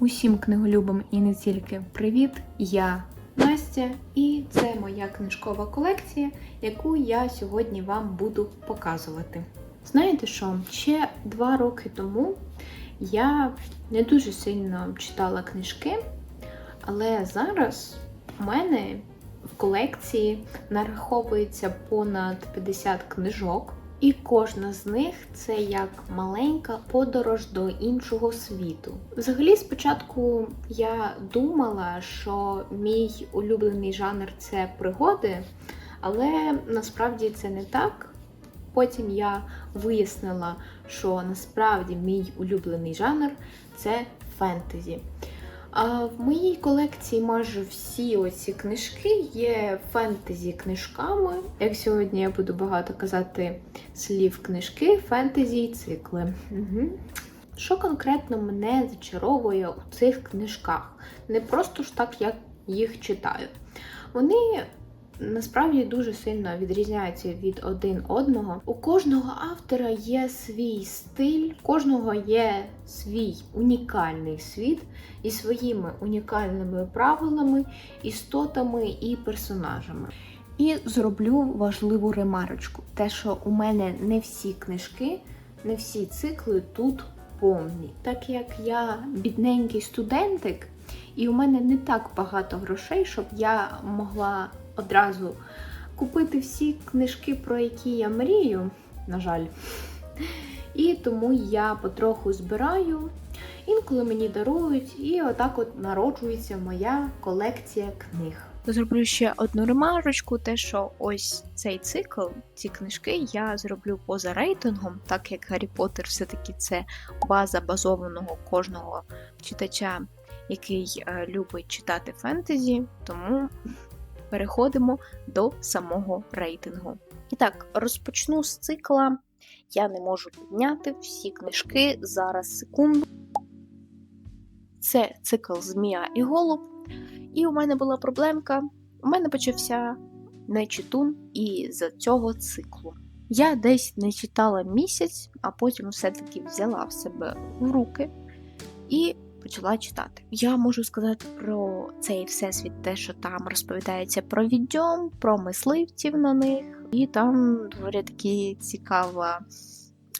Усім книголюбам і не тільки привіт! Я Настя, і це моя книжкова колекція, яку я сьогодні вам буду показувати. Знаєте що? Ще два роки тому я не дуже сильно читала книжки, але зараз у мене в колекції нараховується понад 50 книжок. І кожна з них це як маленька подорож до іншого світу. Взагалі, спочатку я думала, що мій улюблений жанр це пригоди, але насправді це не так. Потім я вияснила, що насправді мій улюблений жанр це фентезі. В моїй колекції майже всі оці книжки є фентезі книжками. Як сьогодні я буду багато казати слів книжки, фентезі і цикли. Угу. Що конкретно мене зачаровує у цих книжках? Не просто ж так як їх читаю. Вони насправді дуже сильно відрізняються від один одного. У кожного автора є свій стиль, у кожного є свій унікальний світ і своїми унікальними правилами, істотами і персонажами. І зроблю важливу ремарочку: те, що у мене не всі книжки, не всі цикли тут повні. Так як я бідненький студентик, і у мене не так багато грошей, щоб я могла одразу купити всі книжки, про які я мрію, на жаль. І тому я потроху збираю, інколи мені дарують, і отак от народжується моя колекція книг. Зроблю ще одну ремарочку, те, що ось цей цикл, ці книжки я зроблю поза рейтингом, так як Гаррі Поттер все-таки це база базованого кожного читача, який е, любить читати фентезі, тому переходимо до самого рейтингу. І так, розпочну з цикла. Я не можу підняти всі книжки зараз секунду. Це цикл Змія і Голуб. І у мене була проблемка. У мене почався нечитун і за цього циклу. Я десь не читала місяць, а потім все-таки взяла в себе в руки і почала читати. Я можу сказати про цей всесвіт, те, що там розповідається про відьом, про мисливців на них, і там доволі таки цікава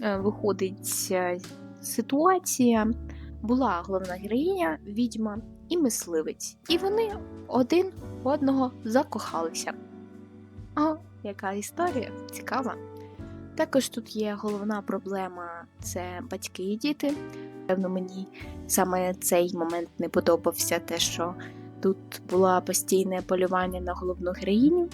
е, виходить е, ситуація. Була головна героїня, відьма і мисливець, і вони один одного закохалися. О, яка історія цікава. Також тут є головна проблема це батьки і діти. Певно, мені саме цей момент не подобався, те, що тут було постійне полювання на головну героїню,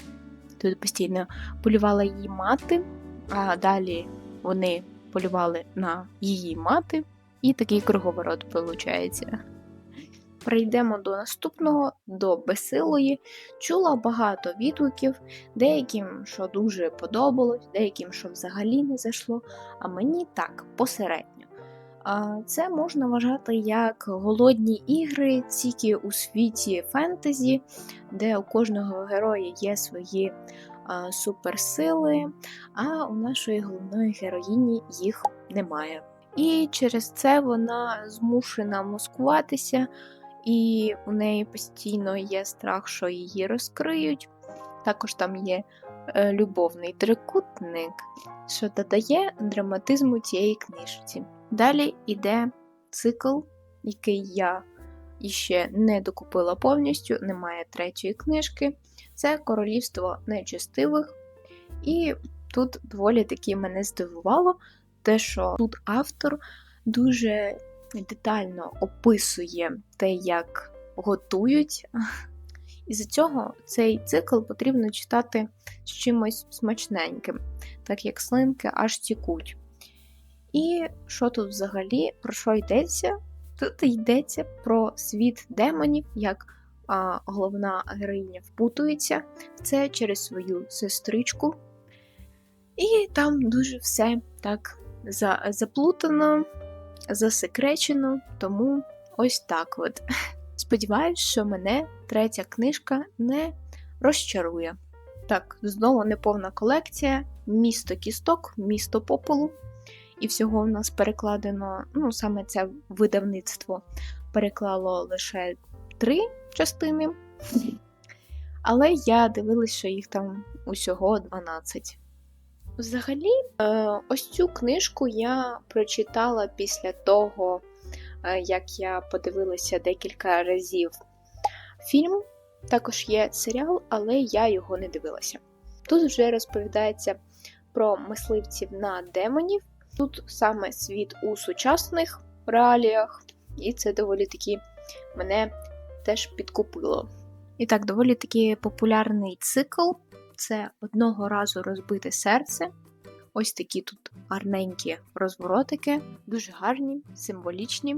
тут постійно полювала її мати, а далі вони полювали на її мати, і такий круговорот виходить. Прийдемо до наступного, до безсилої. Чула багато відгуків, деяким, що дуже подобалось, деяким, що взагалі не зайшло, а мені так посередньо. Це можна вважати як голодні ігри, тільки у світі фентезі, де у кожного героя є свої суперсили, а у нашої головної героїні їх немає. І через це вона змушена маскуватися, і у неї постійно є страх, що її розкриють. Також там є е, любовний трикутник, що додає драматизму цієї книжці. Далі йде цикл, який я іще не докупила повністю, немає третьої книжки. Це Королівство нечестивих. І тут доволі таки мене здивувало, те, що тут автор дуже детально описує те, як готують. І за цього цей цикл потрібно читати з чимось смачненьким, так як слинки аж тікуть. І що тут взагалі про що йдеться? Тут йдеться про світ демонів, як а, головна героїня впутується в це через свою сестричку. І там дуже все так за, заплутано, засекречено, тому ось так от. Сподіваюсь, що мене третя книжка не розчарує. Так, знову неповна колекція, місто кісток, місто попелу. І всього в нас перекладено, ну, саме це видавництво переклало лише три частини, але я дивилась, що їх там усього 12. Взагалі, е, ось цю книжку я прочитала після того, е, як я подивилася декілька разів фільм. Також є серіал, але я його не дивилася. Тут вже розповідається про мисливців на демонів. Тут саме світ у сучасних реаліях, і це доволі таки мене теж підкупило. І так, доволі таки популярний цикл це одного разу розбите серце. Ось такі тут гарненькі розворотики, дуже гарні, символічні.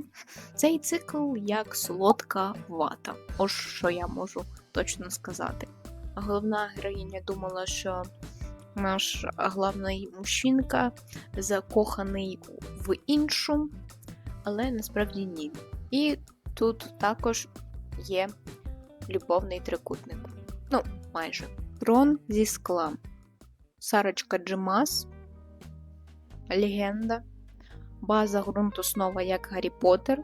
Цей цикл як солодка вата. Ось що я можу точно сказати. Головна героїня думала, що наш головний мужчинка закоханий в іншу, але насправді ні. І тут також є любовний трикутник. Ну, майже. Трон зі скла. Сарочка Джимас. Легенда. База ґрунту снова як Гаррі Поттер.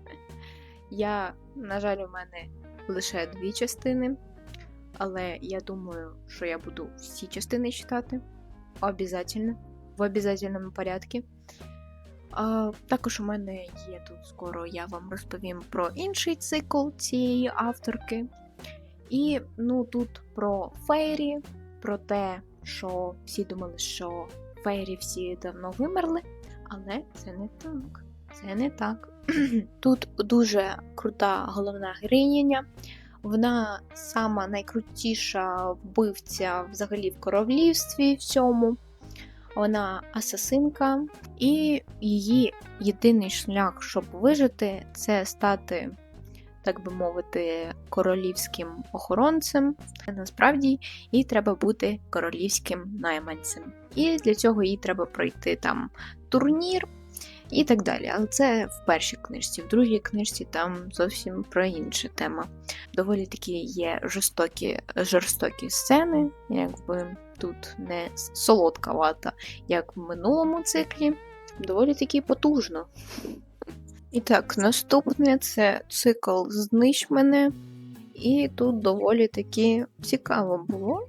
Я, на жаль, у мене лише дві частини. Але я думаю, що я буду всі частини читати. Обязательно. В обязательному порядку. А, Також у мене є тут скоро я вам розповім про інший цикл цієї авторки. І ну, тут про фейрі, про те, що всі думали, що фейрі всі давно вимерли, але це не так. Це не так. Тут дуже крута головна героїня. Вона сама найкрутіша вбивця взагалі в королівстві всьому. Вона асасинка, і її єдиний шлях, щоб вижити, це стати, так би мовити, королівським охоронцем. Насправді їй треба бути королівським найманцем. І для цього їй треба пройти там турнір і так далі. Але це в першій книжці, в другій книжці там зовсім про інша тема. Доволі такі є жорстокі, жорстокі сцени, якби тут не солодка вата, як в минулому циклі. Доволі таки потужно. І так, наступне це цикл Знищ мене. І тут доволі таки цікаво було.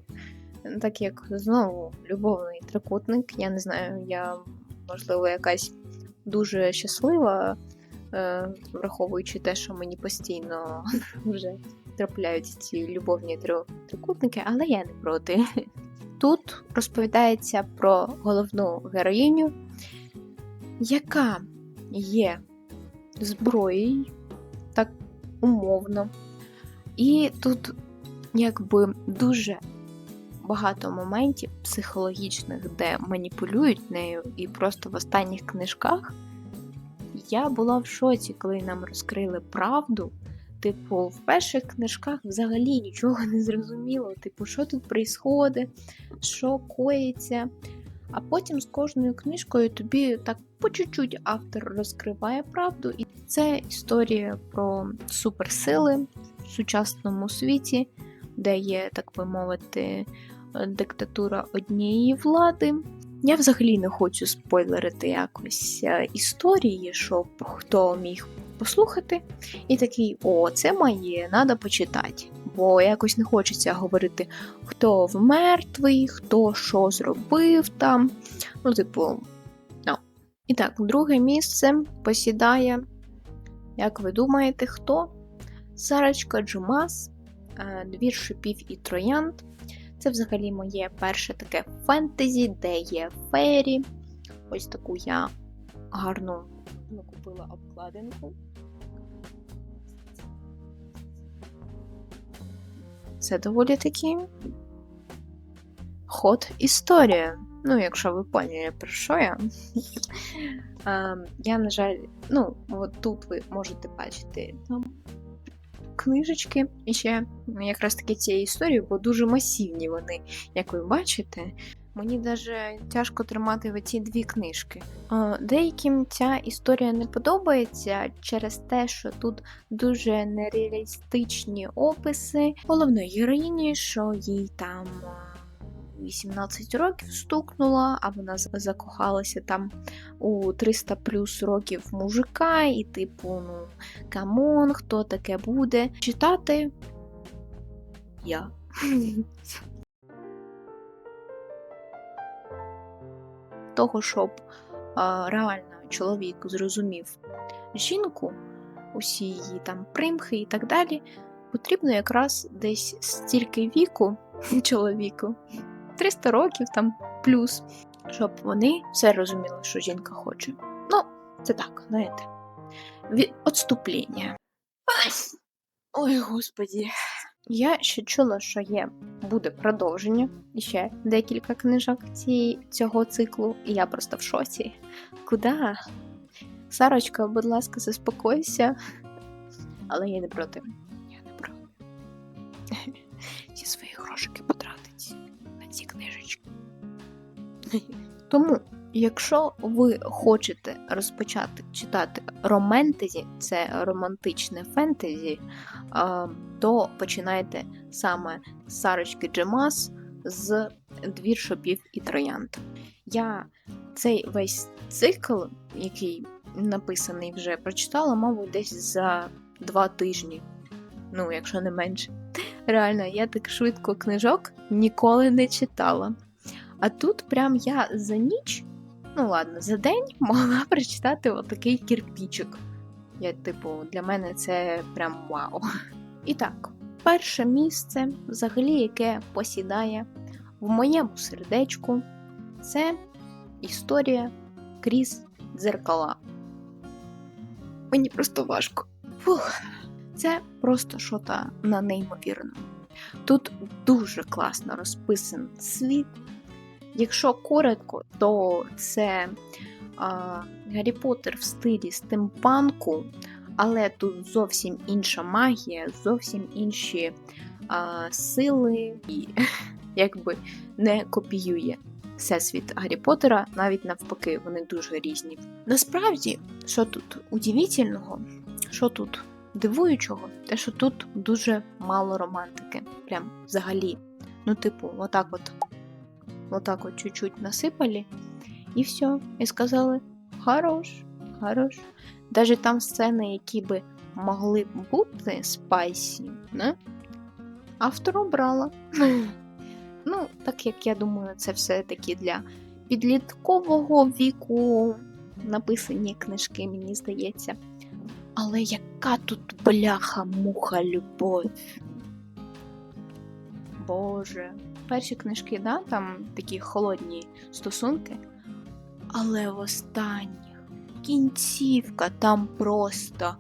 Так як знову любовний трикутник, я не знаю, я, можливо, якась дуже щаслива, е, враховуючи те, що мені постійно вже трапляються ці любовні трикутники, але я не проти. Тут розповідається про головну героїню, яка є зброєю, так умовно. І тут якби дуже багато моментів психологічних, де маніпулюють нею, і просто в останніх книжках я була в шоці, коли нам розкрили правду. Типу, в перших книжках взагалі нічого не зрозуміло. Типу, що тут відбувається, що коїться. А потім з кожною книжкою тобі так по чуть-чуть автор розкриває правду. І це історія про суперсили в сучасному світі, де є, так би мовити, диктатура однієї влади. Я взагалі не хочу спойлерити якось е, історії, щоб хто міг послухати, і такий: о, це моє, треба почитати. Бо якось не хочеться говорити, хто вмертвий, хто що зробив там. Ну, типу, no. І так, друге місце посідає, як ви думаєте, хто? Сарочка Джумас, е, двір шипів і троянд. Це взагалі моє перше таке фентезі, де є фері. Ось таку я гарну накупила обкладинку. Це доволі таки ход історія. Ну, якщо ви поняли, про що я. Я, на жаль, ну, от тут ви можете бачити там книжечки і ще якраз таки цієї історії, бо дуже масивні вони, як ви бачите. Мені даже тяжко тримати в ці дві книжки. Деяким ця історія не подобається через те, що тут дуже нереалістичні описи головної героїні, що їй там 18 років стукнула, а вона закохалася там у 300 плюс років мужика, і типу, ну, камон, хто таке буде читати? Я. Того, щоб а, реально чоловік зрозумів жінку, усі її там примхи і так далі, потрібно якраз десь стільки віку чоловіку, 300 років там плюс, щоб вони все розуміли, що жінка хоче. Ну, це так, знаєте. Від... Ой, господі. Я ще чула, що є буде продовження ще декілька книжок цієї, цього циклу, і я просто в шоці. Куда? Сарочка, будь ласка, заспокойся. Але я не проти. Я не проти. Всі свої грошики потратить на ці книжечки. Тому, якщо ви хочете розпочати читати романтезі, це романтичне фентезі, то починайте саме з Сарочки Джемас з двір шопів і троянд. Я цей весь цикл, який написаний вже, прочитала, мабуть, десь за два тижні. Ну, якщо не менше. Реально, я так швидко книжок ніколи не читала. А тут прям я за ніч, ну ладно, за день могла прочитати отакий кірпічик. Я, типу, для мене це прям вау. І так, перше місце, взагалі, яке посідає в моєму сердечку, це історія крізь дзеркала. Мені просто важко. Фух. Це просто що-то на неймовірному. Тут дуже класно розписан світ. Якщо коротко, то це а, Гаррі Поттер в стилі стимпанку, але тут зовсім інша магія, зовсім інші а, сили, і якби не копіює всесвіт Гаррі Поттера, навіть навпаки, вони дуже різні. Насправді, що тут удивительного, що тут дивуючого, те, що тут дуже мало романтики. Прям взагалі. Ну, типу, отак от, отак от чуть-чуть насипали, і все. І сказали: хорош, хорош. Даже там сцени, які би могли бути спайсі, не? автор обрала. Ну, так як я думаю, це все-таки для підліткового віку написані книжки, мені здається. Але яка тут бляха-муха любов? Боже. Перші книжки, да, там такі холодні стосунки. Але в останніх кінцівка там просто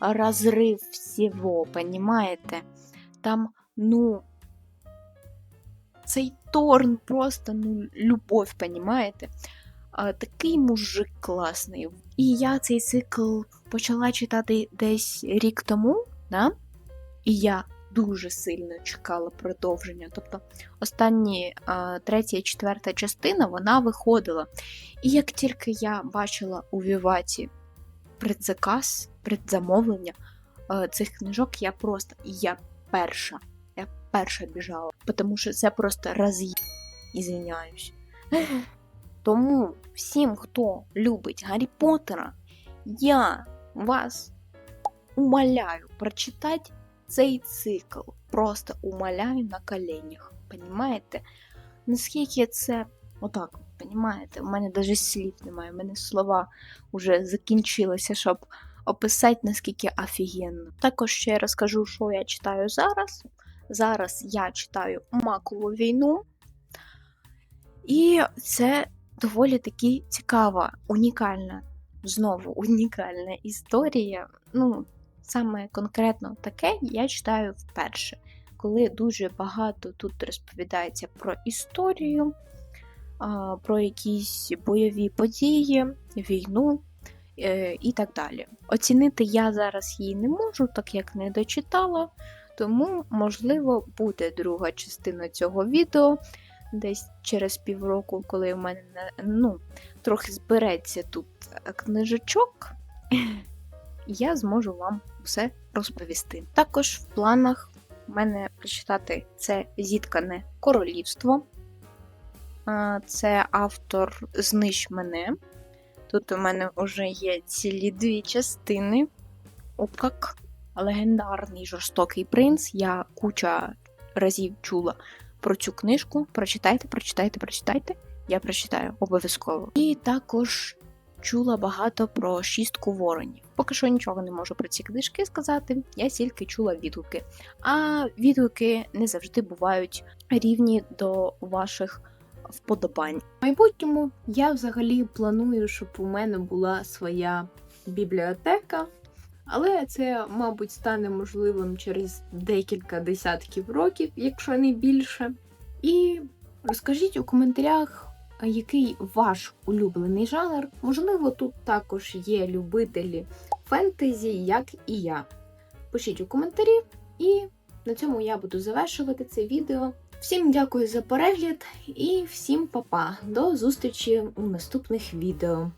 розрив всього, понімаєте? Там, ну, цей Торн просто ну, любов, понімаєте? А, такий мужик класний. І я цей цикл почала читати десь рік тому, да? і я дуже сильно чекала продовження. Тобто останні третя і четверта частина вона виходила. І як тільки я бачила у Віваті предзаказ, предзамовлення а, цих книжок, я просто я перша. Я перша біжала, тому що це просто роз'їб, ізвиняюсь. Тому всім, хто любить Гаррі Поттера, я вас умоляю прочитати цей цикл. Просто умоляю на коленях. Понімаєте? Наскільки це отак, понімаєте? У мене навіть слів немає, у мене слова вже закінчилися, щоб описати, наскільки офігенно. Також ще я розкажу, що я читаю зараз. Зараз я читаю Макову війну. І це доволі таки цікава, унікальна, знову унікальна історія. Ну, саме конкретно таке я читаю вперше, коли дуже багато тут розповідається про історію, про якісь бойові події, війну е, і так далі. Оцінити я зараз її не можу, так як не дочитала, тому, можливо, буде друга частина цього відео десь через півроку, коли в мене ну, трохи збереться тут книжечок, я зможу вам все розповісти. Також в планах в мене прочитати це зіткане королівство. Це автор Знищ мене. Тут у мене вже є цілі дві частини. Опак, легендарний жорстокий принц. Я куча разів чула про цю книжку. Прочитайте, прочитайте, прочитайте. Я прочитаю обов'язково. І також чула багато про шістку воронів. Поки що нічого не можу про ці книжки сказати, я тільки чула відгуки. А відгуки не завжди бувають рівні до ваших вподобань. В майбутньому я взагалі планую, щоб у мене була своя бібліотека, але це, мабуть, стане можливим через декілька десятків років, якщо не більше. І розкажіть у коментарях, який ваш улюблений жанр. Можливо, тут також є любителі фентезі, як і я. Пишіть у коментарі, і на цьому я буду завершувати це відео. Всім дякую за перегляд і всім па-па. До зустрічі у наступних відео.